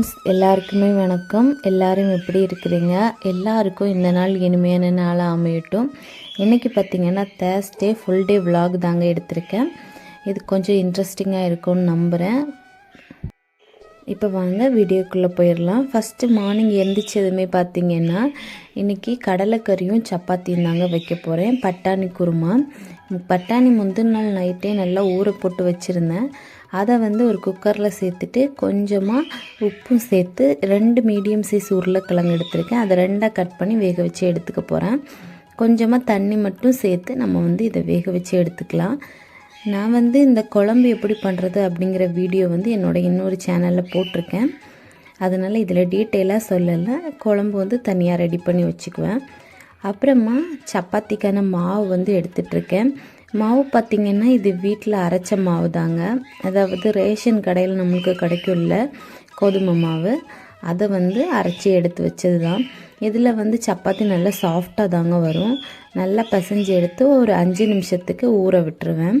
Friends எல்லாருக்குமே வணக்கம். எல்லாரும் எப்படி இருக்கிறீங்க? எல்லாருக்கும் இந்த நாள் இனிமையான நாளாக அமையட்டும். இன்றைக்கி பார்த்தீங்கன்னா தேர்ஸ்டே ஃபுல் டே விலாக் தாங்க எடுத்திருக்கேன். இது கொஞ்சம் இன்ட்ரெஸ்டிங்காக இருக்கும்னு நம்புகிறேன் இப்போ வாங்க வீடியோக்குள்ளே போயிடலாம். ஃபஸ்ட்டு மார்னிங் எந்திரிச்சதுமே பார்த்திங்கன்னா இன்றைக்கி கடலைக்கறியும் சப்பாத்தியும் தாங்க வைக்க போகிறேன் பட்டாணி குருமா. பட்டாணி முந்தின நாள் நைட்டே நல்லா ஊற போட்டு வச்சுருந்தேன். அதை வந்து ஒரு குக்கரில் சேர்த்துட்டு கொஞ்சமாக உப்பும் சேர்த்து ரெண்டு மீடியம் சைஸ் உருளைக்கிழங்கு எடுத்திருக்கேன். அதை ரெண்டாக கட் பண்ணி வேக வச்சு எடுத்துக்க போகிறேன் கொஞ்சமாக தண்ணி மட்டும் சேர்த்து நம்ம வந்து இதை வேக வச்சு எடுத்துக்கலாம். நான் வந்து இந்த குழம்பு எப்படி பண்ணுறது அப்படிங்கிற வீடியோ வந்து என்னோட இன்னொரு சேனலில் போட்டிருக்கேன். அதனால் இதில் டீட்டெயிலாக சொல்லலை. குழம்பு வந்து தனியாக ரெடி பண்ணி வச்சுக்குவேன். அப்புறமா சப்பாத்திக்கான மாவு வந்து எடுத்துகிட்ருக்கேன் மாவு பார்த்திங்கன்னா இது வீட்டில் அரைச்ச மாவு தாங்க. அதாவது ரேஷன் கடையில் நம்மளுக்கு கிடைக்கும்ல கோதுமை மாவு. அதை வந்து அரைச்சி எடுத்து வச்சது தான் இதில் வந்து சப்பாத்தி நல்லா சாஃப்டாக தாங்க வரும். நல்லா பிசைஞ்சு எடுத்து ஒரு அஞ்சு நிமிஷத்துக்கு ஊற விட்டுருவேன்.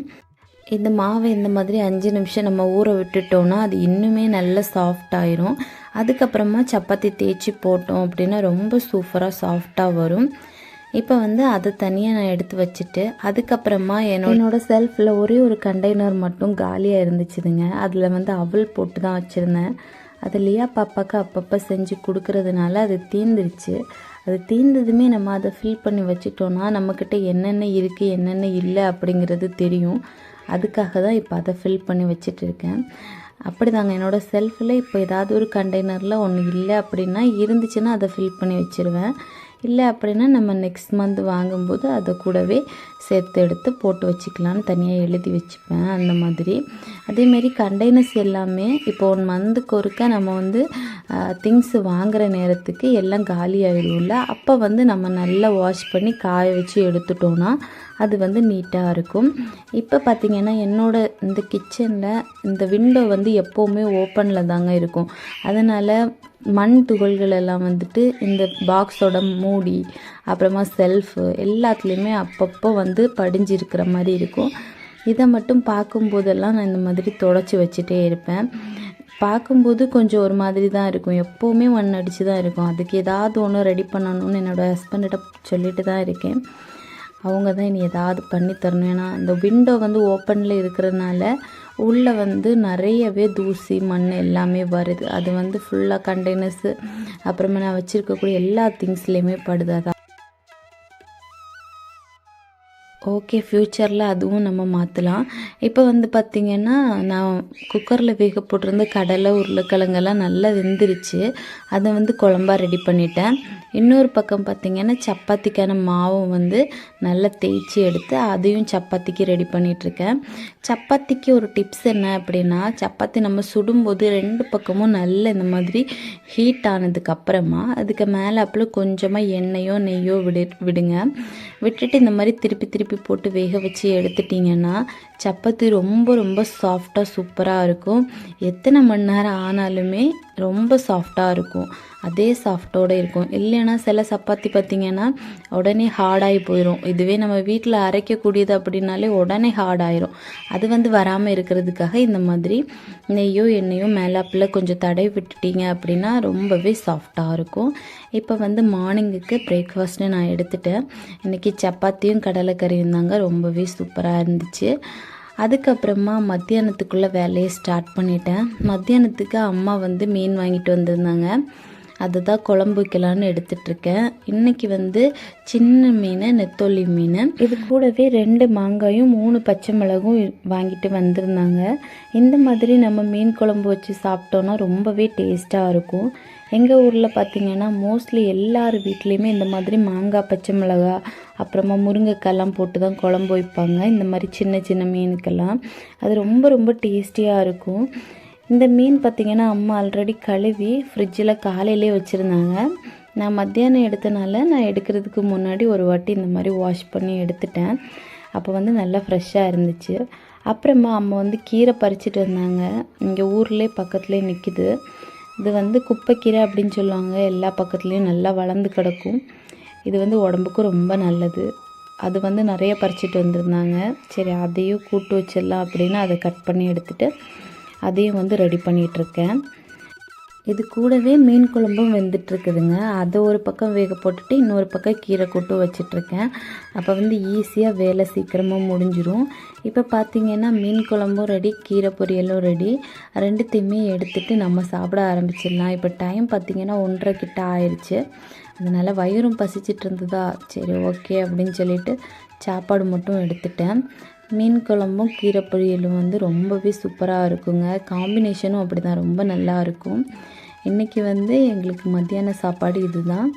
இந்த மாவை இந்த மாதிரி அஞ்சு நிமிஷம் நம்ம ஊற விட்டுட்டோம்னா அது இன்னுமே நல்லா சாஃப்ட் ஆயிரும். அதுக்கப்புறமா சப்பாத்தி தேய்ச்சி போட்டோம் அப்படின்னா ரொம்ப சூப்பராக சாஃப்டாக வரும். இப்போ வந்து அதை தனியாக நான் எடுத்து வச்சுட்டு அதுக்கப்புறமா என்னோட செல்ஃபில் ஒரே ஒரு கண்டெய்னர் மட்டும் காலியாக இருந்துச்சுதுங்க. அதில் வந்து அவல் போட்டு தான் வச்சுருந்தேன். அது லியா பாப்பாவுக்கு அப்பப்போ செஞ்சு கொடுக்கறதுனால அது தீந்துருச்சு. அது தீர்ந்ததுமே நம்ம அதை ஃபில் பண்ணி வச்சுட்டோன்னா நம்மக்கிட்ட என்னென்ன இருக்குது என்னென்ன இல்லை அப்படிங்கிறது தெரியும். அதுக்காக தான் இப்போ அதை ஃபில் பண்ணி வச்சுட்டு இருக்கேன் அப்படி தாங்க என்னோடய செல்ஃபில் இப்போ ஏதாவது ஒரு கண்டெய்னரில் ஒன்று இல்லை அப்படின்னா இருந்துச்சுன்னா அதை ஃபில் பண்ணி வச்சுருவேன். இல்லை அப்படின்னா நம்ம நெக்ஸ்ட் மந்த் வாங்கும்போது அதை கூடவே சேர்த்து எடுத்து போட்டு வச்சுக்கலான்னு தனியாக எழுதி வச்சுப்பேன் அந்த மாதிரி. அதேமாரி கண்டெய்னர்ஸ் எல்லாமே இப்போ ஒன் மந்த்துக்கு ஒருக்க நம்ம வந்து திங்ஸ் வாங்குகிற நேரத்துக்கு எல்லாம் காலி ஆகிடும்ல அப்போ வந்து நம்ம நல்லா வாஷ் பண்ணி காய வச்சு எடுத்துட்டோன்னா அது வந்து நீட்டாக இருக்கும். இப்போ பார்த்திங்கன்னா என்னோட இந்த கிச்சனில் இந்த விண்டோ வந்து எப்போவுமே ஓப்பனில் தாங்க இருக்கும். அதனால் மண் துகள்கள் எல்லாம் வந்துட்டு இந்த பாக்ஸோட மூடி அப்புறமா செல்ஃபு எல்லாத்துலேயுமே அப்பப்போ வந்து படிஞ்சிருக்கிற மாதிரி இருக்கும். இதை மட்டும் பார்க்கும்போதெல்லாம் நான் இந்த மாதிரி தொடச்சி வச்சுட்டே இருப்பேன். பார்க்கும்போது கொஞ்சம் ஒரு மாதிரி தான் இருக்கும். எப்போவுமே மண் அடித்து தான் இருக்கும். அதுக்கு ஏதாவது ஒன்று ரெடி பண்ணணும்னு என்னோடய ஹஸ்பண்ட்கிட்ட சொல்லிட்டு தான் இருக்கேன். அவங்க தான் இனி ஏதாவது பண்ணி தரணும். ஏன்னா இந்த விண்டோ வந்து ஓப்பனில் இருக்கிறதுனால உள்ளே வந்து நிறையவே தூசி மண் எல்லாமே வருது. அது வந்து ஃபுல்லாக கண்டெய்னர்ஸு அப்புறமா நான் வச்சுருக்கக்கூடிய எல்லா திங்ஸ்லேயுமே படுது. அதான் ஓகே ஃப்யூச்சரில் அதுவும் நம்ம மாற்றலாம் இப்போ வந்து பார்த்திங்கன்னா நான் குக்கரில் வேக போட்டிருந்த கடலை உருளைக்கிழங்கெல்லாம் நல்லா வெந்துருச்சு. அதை வந்து குழம்பா ரெடி பண்ணிட்டேன். இன்னொரு பக்கம் பார்த்திங்கன்னா சப்பாத்திக்கான மாவும் வந்து நல்லா தேய்ச்சி எடுத்து அதையும் சப்பாத்திக்கு ரெடி பண்ணிகிட்ருக்கேன் சப்பாத்திக்கு ஒரு டிப்ஸ் என்ன அப்படின்னா சப்பாத்தி நம்ம சுடும்போது ரெண்டு பக்கமும் நல்ல இந்த மாதிரி ஹீட் ஆனதுக்கப்புறமா அதுக்கு மேலே அப்பளம் கொஞ்சமாக எண்ணெயோ நெய்யோ விடு விடுங்க. விட்டுட்டு இந்த மாதிரி திருப்பி திருப்பி போட்டு வேக வச்சு எடுத்துட்டிங்கன்னா சப்பாத்தி ரொம்ப ரொம்ப சாஃப்டாக சூப்பராக இருக்கும். எத்தனை மணி நேரம் ஆனாலுமே ரொம்ப சாஃப்டாக இருக்கும். அதே சாஃப்டோடு இருக்கும். இல்லைன்னா சில சப்பாத்தி பார்த்திங்கன்னா உடனே ஹார்டாகி போயிடும் இதுவே நம்ம வீட்டில் அரைக்கக்கூடியது அப்படின்னாலே உடனே ஹார்ட் ஆயிரும். அது வந்து வராமல் இருக்கிறதுக்காக இந்த மாதிரி நெய்யோ எண்ணெயோ மேலாப்பில் கொஞ்சம் தடை விட்டுட்டீங்க அப்படின்னா ரொம்பவே சாஃப்டாக இருக்கும். இப்போ வந்து மார்னிங்குக்கு பிரேக்ஃபாஸ்ட்டு நான் எடுத்துட்டேன். இன்றைக்கி சப்பாத்தியும் கடலைக்கறியும் தாங்க ரொம்பவே சூப்பராக இருந்துச்சு. அதுக்கப்புறமா மத்தியானத்துக்குள்ளே வேலையை ஸ்டார்ட் பண்ணிட்டேன். மத்தியானத்துக்கு அம்மா வந்து மீன் வாங்கிட்டு வந்திருந்தாங்க. அதை தான் குழம்பு வைக்கலான்னு எடுத்துட்ருக்கேன் இன்றைக்கி வந்து சின்ன மீன் நெத்தோலி மீன். இது கூடவே ரெண்டு மாங்காயும் மூணு பச்சை மிளகும் வாங்கிட்டு வந்திருந்தாங்க. இந்த மாதிரி நம்ம மீன் குழம்பு வச்சு சாப்பிட்டோன்னா ரொம்பவே டேஸ்ட்டாக இருக்கும். எங்கள் ஊரில் பார்த்திங்கன்னா மோஸ்ட்லி எல்லார் வீட்லேயுமே இந்த மாதிரி மாங்காய் பச்சை மிளகா அப்புறமா முருங்கைக்காய்லாம் போட்டு தான் குழம்பு வைப்பாங்க. இந்த மாதிரி சின்ன சின்ன மீனுக்கெல்லாம். அது ரொம்ப ரொம்ப டேஸ்டியாக இருக்கும். இந்த மீன் பார்த்திங்கன்னா அம்மா ஆல்ரெடி கழுவி ஃப்ரிட்ஜில் காலையிலே வச்சுருந்தாங்க. நான் மத்தியானம் எடுத்தனால நான் எடுக்கிறதுக்கு முன்னாடி ஒரு வாட்டி இந்த மாதிரி வாஷ் பண்ணி எடுத்துட்டேன். அப்போ வந்து நல்லா ஃப்ரெஷ்ஷாக இருந்துச்சு. அப்புறமா அம்மா வந்து கீரை பறிச்சிட்டு வந்தாங்க. இங்கே ஊர்லேயே பக்கத்துலேயே நிற்கிது இது வந்து குப்பைக்கீரை அப்படின்னு சொல்லுவாங்க. எல்லா பக்கத்துலேயும் நல்லா வளர்ந்து கிடக்கும். இது வந்து உடம்புக்கு ரொம்ப நல்லது. அது வந்து நிறைய பறிச்சிட்டு வந்திருந்தாங்க. சரி அதையும் கூட்டு வச்சிடலாம் அப்படின்னு அதை கட் பண்ணி எடுத்துகிட்டு அதையும் வந்து ரெடி பண்ணிகிட்ருக்கேன் இது கூடவே மீன் குழம்பும் வெந்துட்டுருக்குதுங்க. அதை ஒரு பக்கம் வேக போட்டுட்டு இன்னொரு பக்கம் கீரை கூட்டு வச்சிட்ருக்கேன் அப்போ வந்து ஈஸியாக வேலை சீக்கிரமாக முடிஞ்சிடும் இப்போ பார்த்தீங்கன்னா மீன் குழம்பும் ரெடி கீரை பொரியலும் ரெடி ரெண்டுத்தையுமே எடுத்துட்டு நம்ம சாப்பிட ஆரம்பிச்சிடலாம். இப்போ டைம் பார்த்தீங்கன்னா ஒன்றரை கிட்ட ஆயிடுச்சு அதனால் வயிறும் பசிச்சிட்டு இருந்ததா? சரி ஓகே அப்படின்னு சொல்லிட்டு சாப்பாடு மட்டும் எடுத்துட்டேன். மீன் குழம்பும் கீரை பொரியலும் வந்து ரொம்பவே சூப்பராக இருக்குங்க. காம்பினேஷனும் அப்படி தான் ரொம்ப நல்லா இருக்கும். இன்றைக்கி வந்து எங்களுக்கு மத்தியான சாப்பாடு இதுதான்.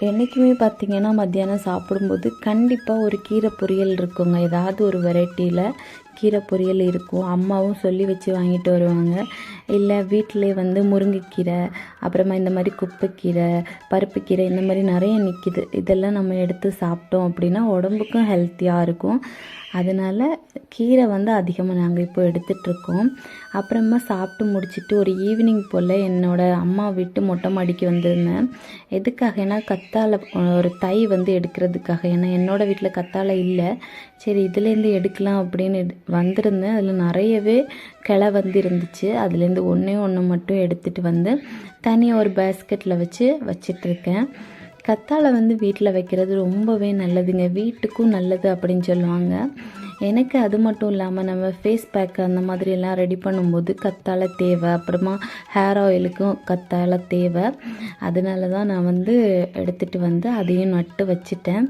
என்றைக்குமே பார்த்திங்கன்னா மத்தியானம் சாப்பிடும்போது கண்டிப்பாக ஒரு கீரை பொரியல் இருக்குங்க. ஏதாவது ஒரு வெரைட்டியில் கீரை பொரியல் இருக்கும். அம்மாவும் சொல்லி வச்சு வாங்கிட்டு வருவாங்க. இல்லை வீட்டிலே வந்து முருங்கைக்கீரை அப்புறமா இந்த மாதிரி குப்பைக்கீரை பருப்புக்கீரை இந்த மாதிரி நிறைய நிற்கிது இதெல்லாம் நம்ம எடுத்து சாப்பிட்டோம் அப்படின்னா உடம்புக்கும் ஹெல்த்தியாக இருக்கும். அதனால் கீரை வந்து அதிகமாக நாங்கள் இப்போ எடுத்துகிட்ருக்கோம் அப்புறமா சாப்பிட்டு முடிச்சுட்டு ஒரு ஈவினிங் போல் என்னோடய அம்மா விட்டு மொட்டை மாடிக்கு வந்திருந்தேன். எதுக்காகனா கத்தாழை ஒரு தை வந்து எடுக்கிறதுக்காக. ஏன்னா என்னோடய வீட்டில் கத்தாழை இல்லை. சரி இதுலேருந்து எடுக்கலாம் அப்படின்னு வந்திருந்தேன். அதில் நிறையவே கிளை வந்து இருந்துச்சு. அதுலேருந்து ஒன்றே ஒன்று மட்டும் எடுத்துகிட்டு வந்து தனியாக ஒரு பேஸ்கெட்டில் வச்சு வச்சிட்ருக்கேன் கத்தாழை வந்து வீட்டில் வைக்கிறது ரொம்பவே நல்லதுங்க. வீட்டுக்கும் நல்லது அப்படின்னு சொல்லுவாங்க. எனக்கு அது மட்டும் இல்லாமல் நம்ம ஃபேஸ் பேக் அந்த மாதிரியெல்லாம் ரெடி பண்ணும்போது கத்தாழை தேவை. அப்புறமா ஹேர் ஆயிலுக்கும் கத்தாழை தேவை. அதனால தான் நான் வந்து எடுத்துகிட்டு வந்து அதையும் நட்டு வச்சுட்டேன்.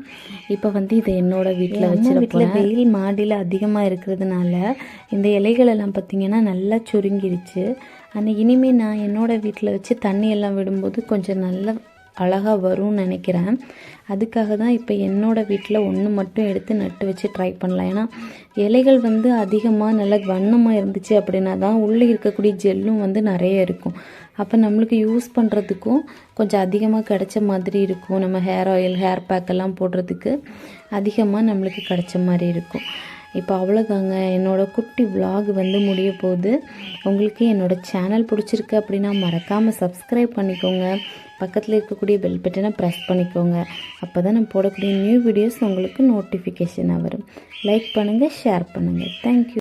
இப்போ வந்து இதை என்னோடய வீட்டில் வச்சு வீட்டில் வெயில் மாடியில் அதிகமாக இருக்கிறதுனால இந்த இலைகளெல்லாம் பார்த்திங்கன்னா நல்லா சுருங்கிருச்சு. ஆனால் இனிமேல் நான் என்னோடய வீட்டில் வச்சு தண்ணி எல்லாம் விடும்போது கொஞ்சம் நல்லா அழகாக வரும்னு நினைக்கிறேன். அதுக்காக தான் இப்போ என்னோடய வீட்டில் ஒன்று மட்டும் எடுத்து நட்டு வச்சு ட்ரை பண்ணலாம். ஏன்னா இலைகள் வந்து அதிகமாக நல்ல வண்ணமாக இருந்துச்சு அப்படின்னா தான் உள்ளே இருக்கக்கூடிய ஜெல்லும் வந்து நிறைய இருக்கும். அப்போ நம்மளுக்கு யூஸ் பண்ணுறதுக்கும் கொஞ்சம் அதிகமாக கிடைச்ச மாதிரி இருக்கும். நம்ம ஹேர் ஆயில் ஹேர் பேக் எல்லாம் போடுறதுக்கு அதிகமாக நம்மளுக்கு கிடைச்ச மாதிரி இருக்கும். இப்போ அவ்வளோதாங்க என்னோடய குட்டி விலாக் வந்து முடிய போகுது. உங்களுக்கு என்னோடய சேனல் பிடிச்சிருக்கு அப்படின்னா மறக்காமல் சப்ஸ்கிரைப் பண்ணிக்கோங்க. பக்கத்தில் இருக்கக்கூடிய பெல் பட்டனை ப்ரெஸ் பண்ணிக்கோங்க. அப்போ தான் நான் போடக்கூடிய நியூ வீடியோஸ் உங்களுக்கு நோட்டிஃபிகேஷனாக வரும். லைக் பண்ணுங்கள் ஷேர் பண்ணுங்கள் தேங்க்யூ